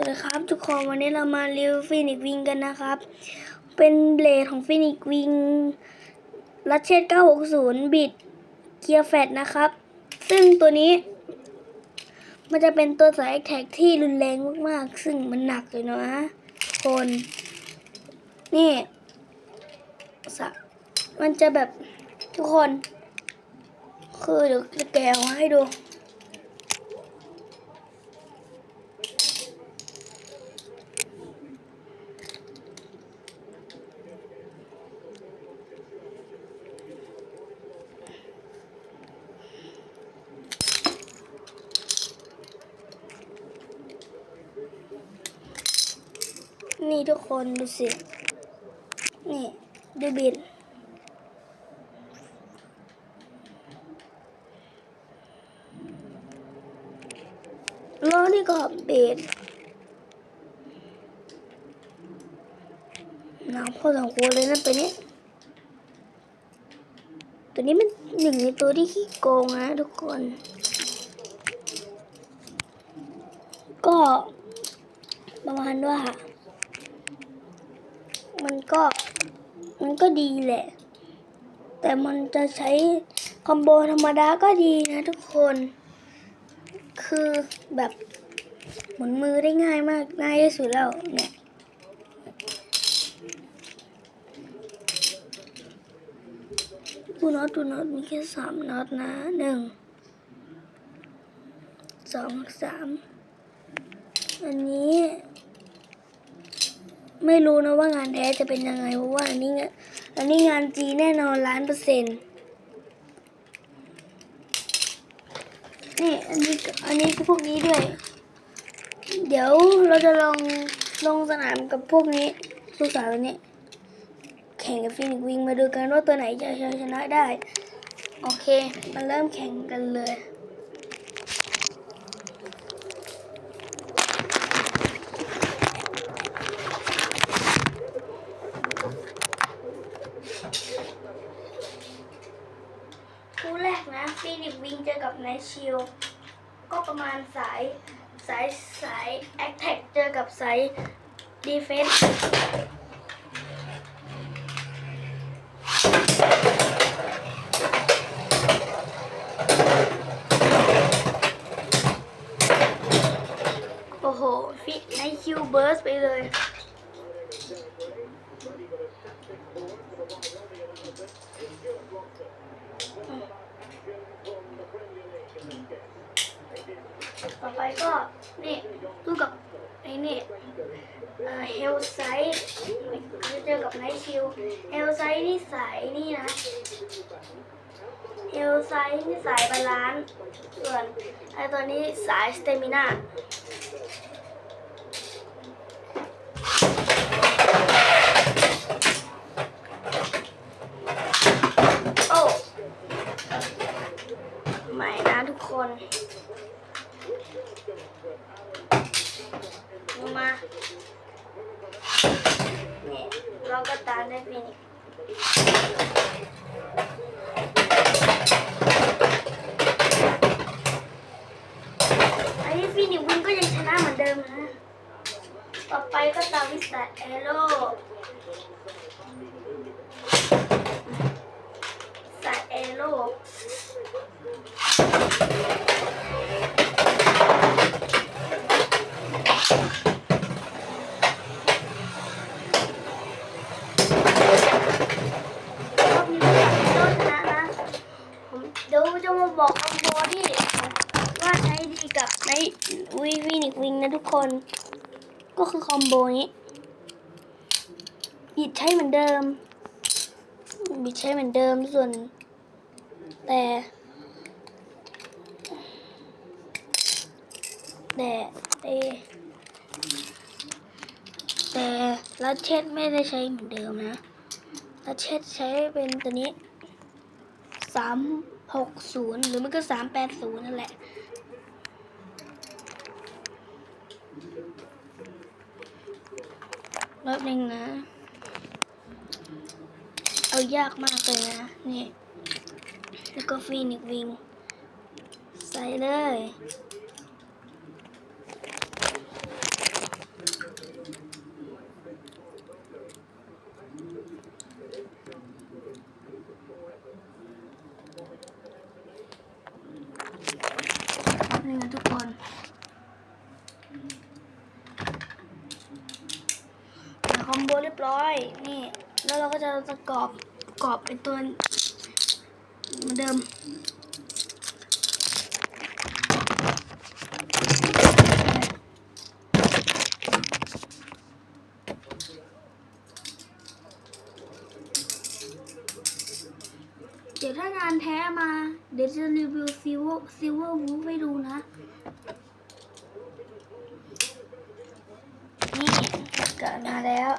สวัสดีครับทุกคนวันนี้เรามารีวิวฟินิกวิงกันนะครับ เป็นเบลดของฟินิกวิงรัชเชต960 บิดเกียร์แฟตนะครับ ซึ่งตัวนี้ มันจะเป็นตัวสายแท็กที่รุนแรงมากๆ ซึ่งมันหนักเลยนะคน นี่สะมันจะแบบทุกคน คือเดี๋ยวจะแกะให้ดู นี่ทุกคนดูสิ นี่ดูบิดล้อนี่ก็เบดหนาวพอสมควรเลยนะตัวนี้ ตัวนี้มันหนึ่งในตัวที่ขี้โกงนะทุกคน ก็ประมาณว่า มันก็มันก็ดีแหละ แต่มันจะใช้คอมโบธรรมดาก็ดีนะทุกคน คือแบบหมุนมือได้ง่ายมากง่ายที่สุดแล้วเนี่ยดูน็อตดูน็อตมีแค่สามน็อตนะหนึ่งสองสามอันนี้ ไม่รู้นะว่างานแท้จะเป็นยังไงเพราะว่าอันนี้งานอันนี้งานจีแน่นอนล้านเปอร์เซ็นต์นี่อันนี้อันนี้คือพวกนี้ด้วย เดี๋ยวเราจะลองลงสนามกับพวกนี้ลูกสาวตัวนี้แข่งกับฟินิกวิงมาดูกันว่าตัวไหนจะชนะได้ โอเค มาเริ่มแข่งกันเลย คู่แรกนะฟิลิปวิงเจอกับไนชิลก็ประมาณสายสายสายแอคแท็กเจอกับสายดีเฟนส์โอ้โหฟิไนท์ชิลเบิร์สไปเลย ต่อไปก็นี่สู้กับไอ้นี่เฮลไซด์จะเจอกับไนท์ชิลเฮลไซด์นี่สายนี่นะเฮลไซด์นี่สายบาลานซ์ส่วนไอ้ตัวนี้สายสเตมิน่าโอ้ใหม่นะทุกคน ลงมาเนี่เราก็ตามได้ฟินิกอันนี้ฟินิกวินก็ยังชนะเหมือนเดิมนะ ต่อไปก็ตามวิสตาเอโร่สายเอโร่อบนี้ไม่ต้องชนะนะ ผมเดี๋ยวจะมาบอกคอมโบที่ว่าใช้ดี กับในวีวินิกวิงนะทุกคน ก็คือคอมโบนี้บิดใช้เหมือนเดิมบิดใช้เหมือนเดิมส่วน แต่แต่เอแต่ลัดเช็ดไม่ได้ใช้เหมือนเดิมนะลัดเช็ดใช้เป็นตัวนี้สามหกศูนย์หรือมันก็สามแปดศูนย์นั่นแหละ รอบหนึ่งนะ เอายากมากเลยนะ นี่ แล้วก็ฟีนิกวิง ใส่เลยนี่นะทุกคน โบเรียบร้อย นี่ แล้วเราก็จะประกอบประกอบเป็นตัวเหมือนเดิมเดี๋ยวถ้างานแท้มา เดี๋ยวจะรีวิวซิลเวอร์ซิลเวอร์วูฟให้ดูนะ นี่ กลับมาแล้ว